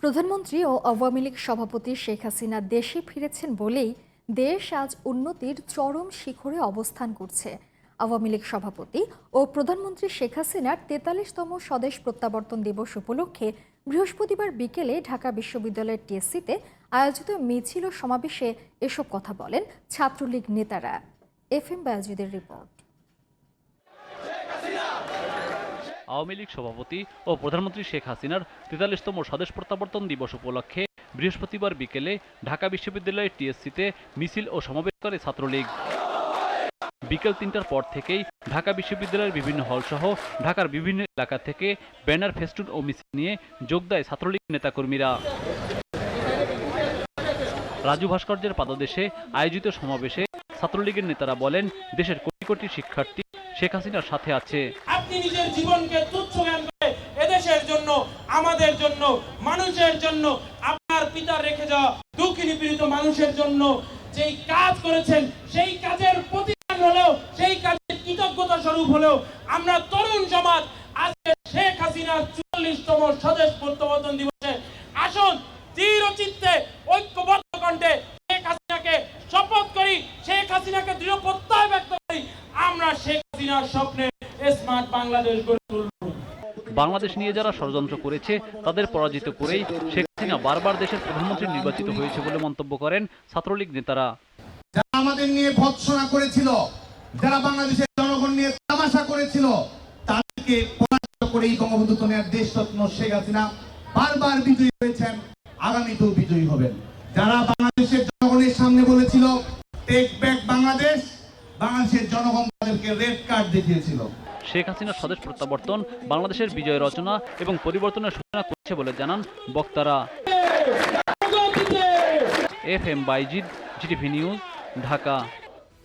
প্রধানমন্ত্রী ও আওয়ামী লীগ সভাপতি শেখ হাসিনা দেশে ফিরেছেন বলেই দেশ আজ উন্নতির চরম শিখরে অবস্থান করছে। আওয়ামী লীগ সভাপতি ও প্রধানমন্ত্রী শেখ হাসিনার তেতাল্লিশতম স্বদেশ প্রত্যাবর্তন দিবস উপলক্ষে বৃহস্পতিবার বিকেলে ঢাকা বিশ্ববিদ্যালয়ের টিএসসিতে আয়োজিত মিছিল ও সমাবেশে এসব কথা বলেন ছাত্রলীগ নেতারা। এফ এম বায়াজিদের রিপোর্ট। আওয়ামী লীগ সভাপতি ও প্রধানমন্ত্রী শেখ হাসিনার তেতাল্লিশতম স্বদেশ প্রত্যাবর্তন দিবস উপলক্ষে বৃহস্পতিবার বিকেলে ঢাকা বিশ্ববিদ্যালয়ের টিএসসিতে মিছিল ও সমাবেশ করে ছাত্রলীগ। বিকেল তিনটার পর থেকেই ঢাকা বিশ্ববিদ্যালয়ের বিভিন্ন হলসহ ঢাকার বিভিন্ন এলাকা থেকে ব্যানার, ফেস্টুন ও মিছিল নিয়ে যোগ দেয় ছাত্রলীগ নেতাকর্মীরা। রাজু ভাস্কর্যের পাদদেশে আয়োজিত সমাবেশে ছাত্রলীগের নেতারা বলেন, দেশের কোটি কোটি শিক্ষার্থী শেখ হাসিনার সাথে আছে। আপনি নিজের জীবনকে তুচ্ছ জ্ঞান করে এদেশের জন্য, আমাদের জন্য, মানুষের জন্য, আপনার পিতার রেখে যাওয়া দুঃখী পীড়িত মানুষের জন্য যেই কাজ করেছেন, সেই কাজের প্রতিদান হলেও, সেই কাজের কৃতজ্ঞতা স্বরূপ হলেও, আমরা তরুণ সমাজ আজকে শেখ হাসিনার চুয়াল্লিশতম স্বদেশ প্রত্যাবর্তন দিবসে আসুন, চিরচিত্তে ঐক্যবদ্ধ কণ্ঠে শেখ হাসিনাকে শপথ করি, শেখ হাসিনাকে দৃঢ় প্রত্যয় ব্যক্ত আমরা শেখ হাসিনার স্বপ্নে স্মার্ট বাংলাদেশ গড়ে তুলব। বাংলাদেশ নিয়ে যারা ষড়যন্ত্র করেছে তাদের পরাজিত করেই শেখ হাসিনা বারবার দেশের প্রধানমন্ত্রী নির্বাচিত হয়েছে বলে মন্তব্য করেন ছাত্রলীগ নেতারা। যারা আমাদের নিয়ে ভৎসনা করেছিল যারা বাংলাদেশের জনগণ নিয়ে তামাশা করেছিল তাদেরকে পরাজিত করে এই বঙ্গবন্ধু কন্যার দেশরত্ন শেখ হাসিনা বারবার বিজয়ী হয়েছেন আগামীতেও বিজয়ী হবেন। যারা বাংলাদেশের জনগণের সামনে বলেছিল টেক ব্যাক বাংলাদেশ বাংলাদেশের জনগণ তাদেরকে রেড কার্ড দেখিয়েছিল শেখ হাসিনার স্বদেশ প্রত্যাবর্তন বাংলাদেশের বিজয় রচনা এবং পরিবর্তনের সূচনা করছে বলে জানান বক্তারা F M Bayezid GTV news Dhaka